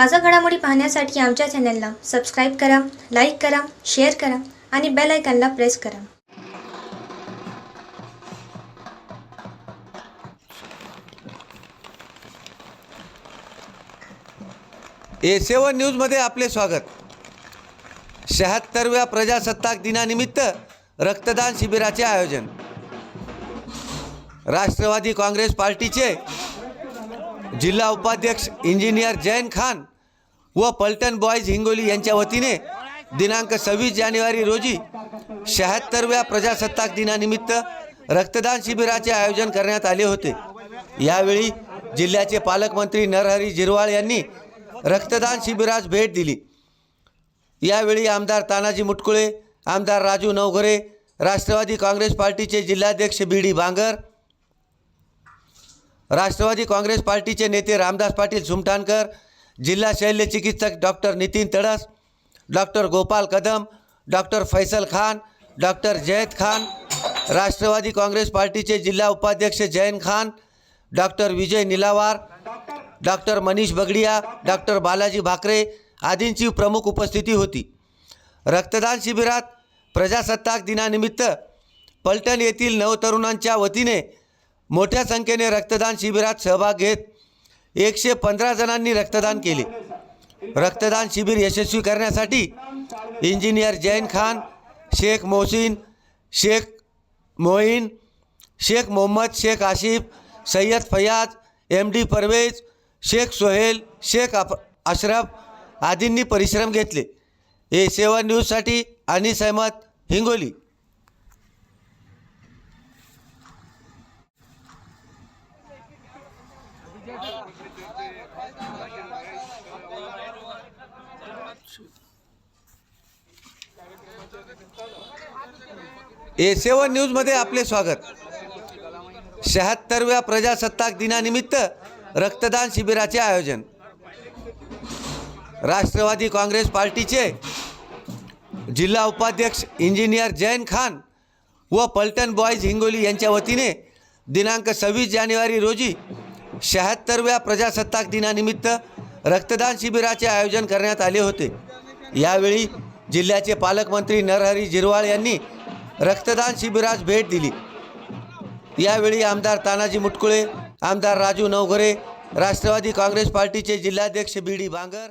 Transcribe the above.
ताजा घडामोडी पाहण्यासाठी आमच्या चॅनलला सबस्क्राईब करा लाईक करा शेअर करा आणि बेल आयकॉनला प्रेस करा. ए सेवन न्यूजमध्ये आपले स्वागत. शहात्तरव्या प्रजासत्ताक दिनानिमित्त रक्तदान शिबिराचे आयोजन. राष्ट्रवादी काँग्रेस पार्टीचे जिल्हा उपाध्यक्ष इंजिनियर जैन खान व पलटण बॉयज हिंगोली यांच्या वतीने दिनांक सव्वीस जानेवारी रोजी शहात्तरव्या प्रजासत्ताक दिनानिमित्त रक्तदान शिबिराचे आयोजन करण्यात आले होते. यावेळी जिल्ह्याचे पालकमंत्री नरहरी झिरवाळ यांनी रक्तदान शिबिरास भेट दिली. यावेळी आमदार तानाजी मुटकुळे आमदार राजू नवघरे राष्ट्रवादी काँग्रेस पार्टीचे जिल्हाध्यक्ष B D Bangar Rashtrawadi Congress पार्टीचे नेते रामदास पाटील सुमठाणकर जिल्हा शल्य चिकित्सक doctor Nitin Tadas doctor Gopal Kadam doctor Faisal Khan doctor Zayed Khan Rashtrawadi Congress पार्टीचे जिल्हा उपाध्यक्ष Jain Khan doctor Vijay Nilawar doctor Manish Bagadia doctor Balaji Bhakare आदींची प्रमुख उपस्थिती होती. रक्तदान शिबिरात प्रजासत्ताक दिनानिमित्त पलटण येथील नवतरुणांच्या वतीने मोठ्या संख्येने रक्तदान शिबिरात सहभाग घेत एकशे पंधरा जणांनी रक्तदान केले. रक्तदान शिबिर यशस्वी करण्यासाठी engineer Jain Khan Shaikh Mohsin Shaikh Moin Shaikh Mohammad Shaikh Ashif Sayyad Fayaz M D Parvez Shaikh Sohail Shaikh अफ अशरफ आदींनी परिश्रम घेतले. ए सेवन न्यूजसाठी अनिस अहमद हिंगोली. ए सेवन न्यूजमध्ये आपले स्वागत. शहात्तरव्या प्रजासत्ताक दिनानिमित्त रक्तदान शिबिराचे आयोजन. राष्ट्रवादी काँग्रेस पार्टीचे जिल्हा उपाध्यक्ष इंजिनियर जैन खान व पलटण बॉयज हिंगोली यांच्या वतीने दिनांक सव्वीस जानेवारी रोजी शहात्तरव्या प्रजासत्ताक दिनानिमित्त रक्तदान शिबिराचे आयोजन करण्यात आले होते. यावेळी जिल्ह्याचे पालकमंत्री नरहरी झिरवाळ यांनी रक्तदान शिबिरास भेट दिली. यावेळी आमदार तानाजी मुटकुळे आमदार राजू नवघरे राष्ट्रवादी काँग्रेस पार्टीचे जिल्हाध्यक्ष बी डी बांगर